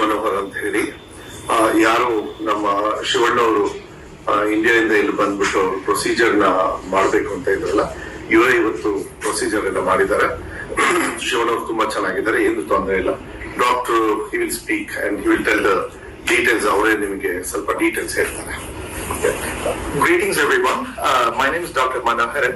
ಮನೋಹರ್ ಅಂತ ಹೇಳಿ ಯಾರು ನಮ್ಮ ಶಿವಣ್ಣ ಅವರು ಇಂಡಿಯಾದಿಂದ ಇಲ್ಲಿ ಬಂದ್ಬಿಟ್ಟು ಪ್ರೊಸೀಜರ್ನ ಮಾಡ್ಬೇಕು ಅಂತ ಇದ್ರಲ್ಲ ಇವರೇ ಇವತ್ತು ಪ್ರೊಸೀಜರ್ ಎಲ್ಲ ಮಾಡಿದ್ದಾರೆ ಶಿವಣ್ಣ ಅವರು ತುಂಬಾ ಚೆನ್ನಾಗಿದ್ದಾರೆ ಏನು ತೊಂದರೆ ಇಲ್ಲ doctor he will speak and he will tell the details ಅವರೇ ನಿಮಗೆ ಸ್ವಲ್ಪ ಡೀಟೇಲ್ಸ್ ಹೇಳ್ತಾರೆ Greetings, everyone. Uh, my name is Dr. Manoharan.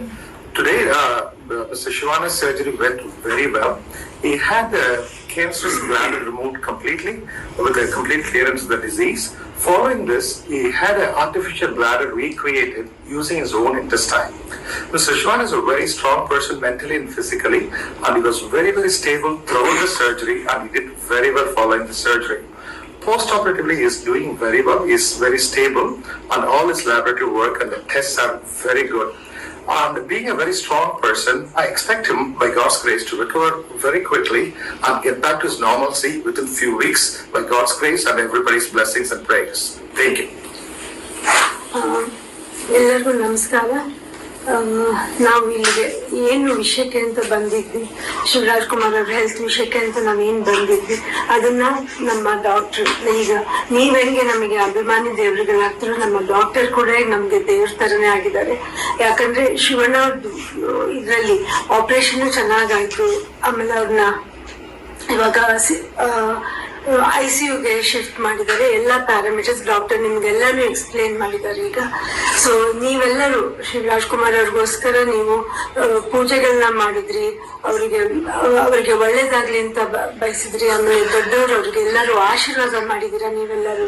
Today, uh, Uh, Mr. Shivana's surgery went very well. He had the cancerous bladder removed completely with a complete clearance of the disease. Following this, he had an artificial bladder recreated using his own intestine. Mr. Shivan is a very strong person mentally and physically, and he was very, very stable throughout the surgery, and he did very well following the surgery. Post-operatively, he is doing very well. He is very stable, and all his laboratory work and the tests are very good. And being a very strong person, I expect him, by God's grace, to recover very quickly and get back to his normalcy within few weeks, by God's grace and everybody's blessings and prayers. Thank you. ಆ, ಎಲ್ಲರಿಗೂ ನಮಸ್ಕಾರ ಆ, ನಾವು ಇಲ್ಲಿಗೆ ಏನು ವಿಷಯಕ್ಕೆ ಅಂತ ಬಂದಿದ್ವಿ. ಶಿವರಾಜ್ ಕುಮಾರ್ ಅವ್ರ ಹೆಲ್ತ್ ವಿಷಯಕ್ಕೆ ಅಂತ ನಾವೇನ್ ಬಂದಿದ್ವಿ. ಅದನ್ನ ನಮ್ಮ ಡಾಕ್ಟರ್ ಈಗ ನೀವ್ ಹೆಂಗೆ ನಮಗೆ ಅಭಿಮಾನಿ ದೇವರುಗಳಾಗ್ತಾರೋ ನಮ್ಮ ಡಾಕ್ಟರ್ ಕೂಡ ನಮ್ಗೆ ದೇವ್ರ ತರನೇ ಆಗಿದ್ದಾರೆ. ಯಾಕಂದ್ರೆ ಶಿವಣ್ಣ ಇದ್ರಲ್ಲಿ ಆಪರೇಷನ್ ಚೆನ್ನಾಗಾಯ್ತು ಆಮೇಲೆ ಅವ್ರನ್ನ ಇವಾಗ ಐ ಸಿ ಯುಗೆ ಶಿಫ್ಟ್ ಮಾಡಿದ್ದಾರೆ. ಎಲ್ಲ ಪ್ಯಾರಾಮೀಟರ್ಸ್, ಡಾಕ್ಟರ್ ನಿಮ್ಗೆಲ್ಲಾನು ಎಕ್ಸ್ಪ್ಲೇನ್ ಮಾಡಿದ್ದಾರೆ ಈಗ. ಸೊ ನೀವೆಲ್ಲರೂ ಶ್ರೀ ರಾಜ್ಕುಮಾರ್ ಅವ್ರಿಗೋಸ್ಕರ ನೀವು ಪೂಜೆಗಳನ್ನ ಮಾಡಿದ್ರಿ. ಅವರಿಗೆ ಅವರಿಗೆ ಒಳ್ಳೇದಾಗ್ಲಿ ಅಂತ ಬಯಸಿದ್ರಿ ಆಮೇಲೆ ದೊಡ್ಡವರು ಅವ್ರಿಗೆ ಎಲ್ಲರೂ ಆಶೀರ್ವಾದ ಮಾಡಿದಿರ ನೀವೆಲ್ಲರೂ.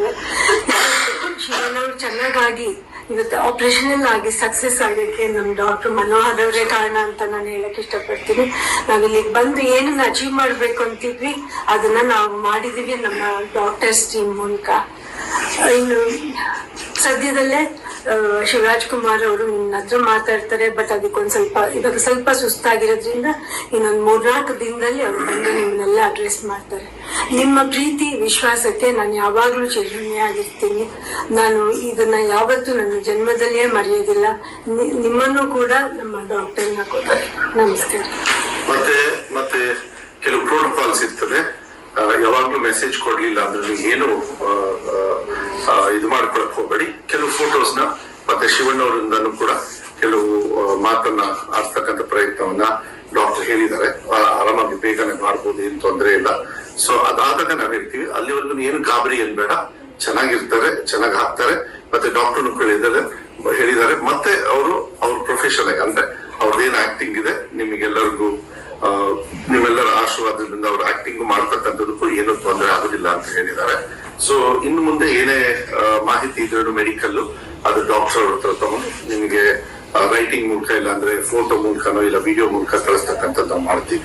ಶಿವನವ್ರು ಚೆನ್ನಾಗಾಗಿ ಇವತ್ತು ಆಪರೇಷನ್ ಆಗಿ ಸಕ್ಸಸ್ ಆಗಲಿಕ್ಕೆ ನಮ್ ಡಾಕ್ಟರ್ ಮನೋಹರ್ ಅವರೇ ಕಾರಣ ಅಂತ ನಾನು ಹೇಳಕ್ ಇಷ್ಟಪಡ್ತೀನಿ. ನಾವಿಲ್ಲಿಗೆ ಬಂದು ಏನನ್ನ ಅಚೀವ್ ಮಾಡ್ಬೇಕು ಅಂತಿದ್ವಿ, ಅದನ್ನ ನಾವು ಮಾಡಿದೀವಿ ನಮ್ಮ ಡಾಕ್ಟರ್ಸ್ ಟೀಮ್ ಮೂಲಕ. ಇನ್ನು ಸದ್ಯದಲ್ಲೇ ಶಿವರಾಜ್ ಕುಮಾರ್ ಅವರು ನಿನ್ನ ಹತ್ರ ಮಾತಾಡ್ತಾರೆ ಬಟ್ ಅದಕ್ಕೊಂದ್ ಸ್ವಲ್ಪ, ಇವಾಗ ಸ್ವಲ್ಪ ಸುಸ್ತಾಗಿರೋದ್ರಿಂದ ಇನ್ನೊಂದ್ ಮೂರ್ನಾಲ್ಕು ದಿನದಲ್ಲಿ ಅವ್ರು ಬಂದು ನಿಮ್ಮನ್ನೆಲ್ಲ ಅಡ್ರೆಸ್ ಮಾಡ್ತಾರೆ. ನಿಮ್ಮ ಪ್ರೀತಿ, ವಿಶ್ವಾಸಕ್ಕೆ ನಾನು ಯಾವಾಗ್ಲೂ ಆಗಿರ್ತೀನಿ. ನಾನು ಇದನ್ನ ಯಾವತ್ತೂ ನನ್ನ ಜನ್ಮದಲ್ಲಿಯೇ ಮರೆಯೋದಿಲ್ಲ. ನಿಮ್ಮನ್ನು ಕೂಡ ನಮ್ಮ ಡಾಕ್ಟರ್ನ ಕೊಡ್ತಾರೆ. ನಮಸ್ಕಾರ ಮತ್ತೆ ಮತ್ತೆ ಕೆಲವು ಪ್ರೋಟೋಕಾಲ್ಸ್ ಇರ್ತದೆ ಯಾವಾಗ್ಲೂ ಮೆಸೇಜ್ ಕೊಡ್ಲಿಲ್ಲ ಅಂದ್ರೆ ನೀವು ಏನು ಇದು ಮಾಡ್ಕೊಳಕ್ ಫೋಟೋಸ್ನ ಮತ್ತೆ ಶಿವಣ್ಣವರಿಂದನೂ ಕೂಡ ಕೆಲವು ಮಾತನ್ನ ಆಡ್ತಕ್ಕಂಥ ಪ್ರಯತ್ನವನ್ನ ಡಾಕ್ಟರ್ ಹೇಳಿದ್ದಾರೆ. ಆರಾಮಾಗಿ ಬೇಗನೆ ಮಾಡ್ಬೋದು, ಏನು ತೊಂದರೆ ಇಲ್ಲ. ಸೊ ಅದಾದಾಗ ನಾವ್ ಹೇಳ್ತೀವಿ, ಅಲ್ಲಿವರೆಗೂ ಏನು ಗಾಬರಿ ಏನ್ ಬೇಡ ಚೆನ್ನಾಗಿರ್ತಾರೆ, ಚೆನ್ನಾಗಿ ಹಾಕ್ತಾರೆ. ಮತ್ತೆ ಡಾಕ್ಟರ್ ಹೇಳಿದ್ದಾರೆ ಹೇಳಿದ್ದಾರೆ. ಮತ್ತೆ ಅವರು, ಅವ್ರ ಪ್ರೊಫೆಷನ್ ಅಂದ್ರೆ ಅವ್ರದ್ದೇನು ಆಕ್ಟಿಂಗ್ ಇದೆ, ನಿಮಗೆಲ್ಲರಿಗೂ ನಿಮ್ಮೆಲ್ಲರ ಆಶೀರ್ವಾದದಿಂದ ಅವ್ರ ಆಕ್ಟಿಂಗ್ ಮಾಡ್ತಕ್ಕಂಥದಕ್ಕೂ ಏನೂ ತೊಂದರೆ ಆಗುದಿಲ್ಲ ಅಂತ ಹೇಳಿದ್ದಾರೆ. ಸೊ ಇನ್ನು ಮುಂದೆ ಏನೇ ಮಾಹಿತಿ ಇದ್ರೂ ಮೆಡಿಕಲ್ ಅದು ಡಾಕ್ಟರ್ ಹತ್ರ ತಗೊಂಡು ನಿಮಗೆ ರೈಟಿಂಗ್ ಮೂಲಕ ಇಲ್ಲ ಅಂದ್ರೆ ಫೋಟೋ ಮೂಲಕನೋ ಇಲ್ಲ ವಿಡಿಯೋ ಮೂಲಕ ಕಳಿಸ್ತಕ್ಕಂಥದ್ದು ನಾವು ಮಾಡ್ತೀವಿ.